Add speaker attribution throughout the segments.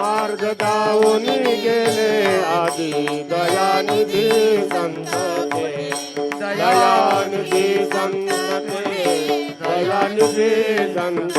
Speaker 1: मार्ग गाऊन गेले आधी दयानिधी संत दयानिधी संत दयानिधी संत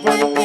Speaker 1: for the